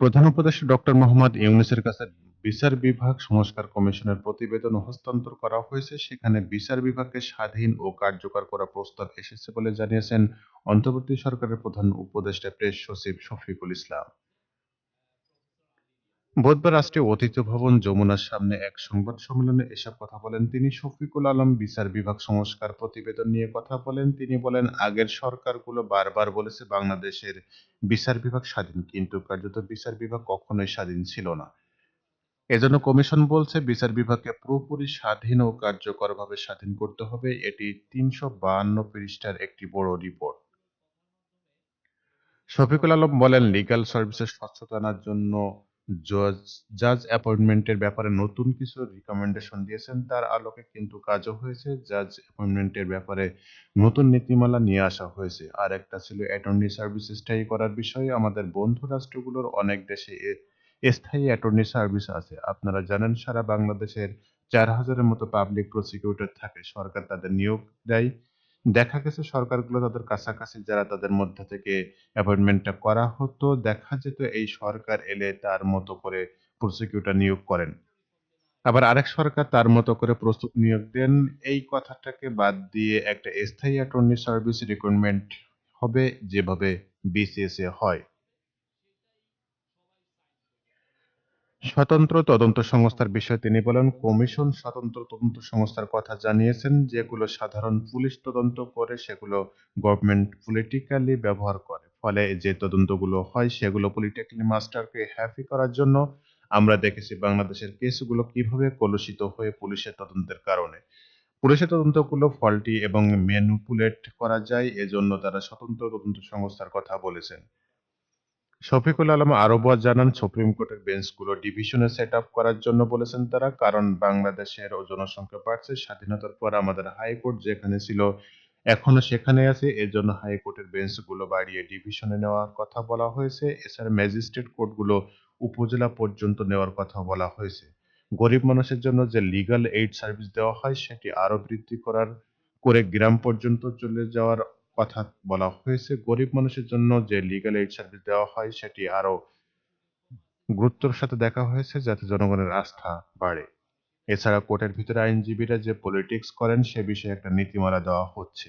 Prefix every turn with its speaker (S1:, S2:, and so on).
S1: প্রধান উপদেষ্টা ডক্টর মোহাম্মদ ইউনুসের কাছে বিচার বিভাগ সংস্কার কমিশনের প্রতিবেদন হস্তান্তর করা হয়েছে। সেখানে বিচার বিভাগকে স্বাধীন ও কার্যকর করা প্রস্তাব এসেছে বলে জানিয়েছেন অন্তর্বর্তী সরকারের প্রধান উপদেষ্টা প্রেস সচিব শফিকুল ইসলাম। বুধবার রাষ্ট্রীয় অতিথি ভবন যমুনার সামনে এক সংবাদ সম্মেলনে এসব কথা বলেন তিনি। শফিকুল আলম, বিচার বিভাগ সংস্কার প্রতিবেদন নিয়ে কথা বলেন। তিনি বলেন, আগের সরকারগুলো বারবার বলেছে বাংলাদেশের বিচার বিভাগ স্বাধীন, কিন্তু কার্যত বিচার বিভাগ কখনোই স্বাধীন ছিল না। এজন্য কমিশন বলছে, বিচার বিভাগকে পুরোপুরি স্বাধীন ও কার্যকরভাবে স্বাধীন করতে হবে। এটি তিনশো বাহান্ন পৃষ্ঠার একটি বড় রিপোর্ট। শফিকুল আলম বলেন লিগ্যাল সার্ভিসের স্বচ্ছতা আনার জন্য জজ অ্যাপয়েন্টমেন্টের ব্যাপারে নতুন কিছু রিকমেন্ডেশন দিয়েছেন, তার আলোকে কিন্তু কাজও হয়েছে। জাজ অ্যাপয়েন্টমেন্টের ব্যাপারে নতুন নীতিমালা নিয়ে আসা হয়েছে। আর একটা ছিল অ্যাটর্নি সার্ভিস স্থায়ী করার বিষয়ে। আমাদের বন্ধু রাষ্ট্রগুলোর অনেক দেশে স্থায়ী অ্যাটর্নি সার্ভিস আছে। আপনারা জানেন, সারা বাংলাদেশের চার হাজারের মতো পাবলিক প্রসিকিউটর থাকে। সরকার তাদের নিয়োগ দেয়। দেখা গেছে সরকারগুলো তাদের কাছাকাছি যারা তাদের মধ্যে থেকে অ্যাপয়েন্টমেন্টটা করা হতো, দেখা যেত এই সরকার এলে তার মতো করে প্রসিকিউটর নিয়োগ করেন। আবার আরেক সরকার তার মতো করে প্রস্তুত নিয়োগ দেন, এই কথাটাকে বাদ দিয়ে একটা স্থায়ী অ্যাটর্নি সার্ভিস রিক্রুটমেন্ট হবে যেভাবে বিসিএস এ হয়। স্বতন্ত্র তদন্ত সংস্থার বিষয়ে তিনি বলেন, কমিশন স্বতন্ত্র তদন্ত সংস্থার কথা জানিয়েছেন, যেগুলো সাধারণ পুলিশ তদন্ত করে, সেগুলো গভর্নমেন্ট পলিটিক্যালি ব্যবহার করে। ফলে যে তদন্তগুলো হয়, সেগুলো পলিটিক্যালি মাস্টারকে হ্যাপি করার জন্য আমরা দেখেছি বাংলাদেশের কেসগুলো কীভাবে কলুষিত হয়ে পুলিশের তদন্তের কারণে। পুলিশের তদন্তগুলো ফল্টি এবং ম্যানুপুলেট করা যায়, এজন্য তারা স্বতন্ত্র তদন্ত সংস্থার কথা বলেছেন। শফিকুল আলম আরও জানান, সুপ্রিম কোর্টের বেঞ্চগুলো ডিভিশনে সেট আপ করার জন্য বলেছেন তারা, কারণ বাংলাদেশের জনসংখ্যা বাড়ছে, স্বাধীনতার পর আমাদের হাইকোর্ট যেখানে ছিল এখনও সেখানে আছে। এজন্য হাইকোর্টের বেঞ্চগুলো বাড়িয়ে ডিভিশনে নেওয়ার কথা বলা হয়েছে। এছাড়া ম্যাজিস্ট্রেট কোর্টগুলো উপজেলা পর্যন্ত নেওয়ার কথা বলা হয়েছে। গরিব মানুষের জন্য যে লিগ্যাল এইড সার্ভিস দেওয়া হয়, সেটি আরও বৃদ্ধি করার করে গ্রাম পর্যন্ত চলে যাওয়ার কথা বলা হয়েছে। গরিব মানুষের জন্য যে লিগাল এইড সার্ভিস দেওয়া হয়, সেটি আরও গুরুত্বর সাথে দেখা হয়েছে, যাতে জনগণের আস্থা বাড়ে। এছাড়া কোর্টের ভিতরে আইনজীবীরা যে পলিটিক্স করেন, সে বিষয়ে একটা নীতিমালা দেওয়া হচ্ছে।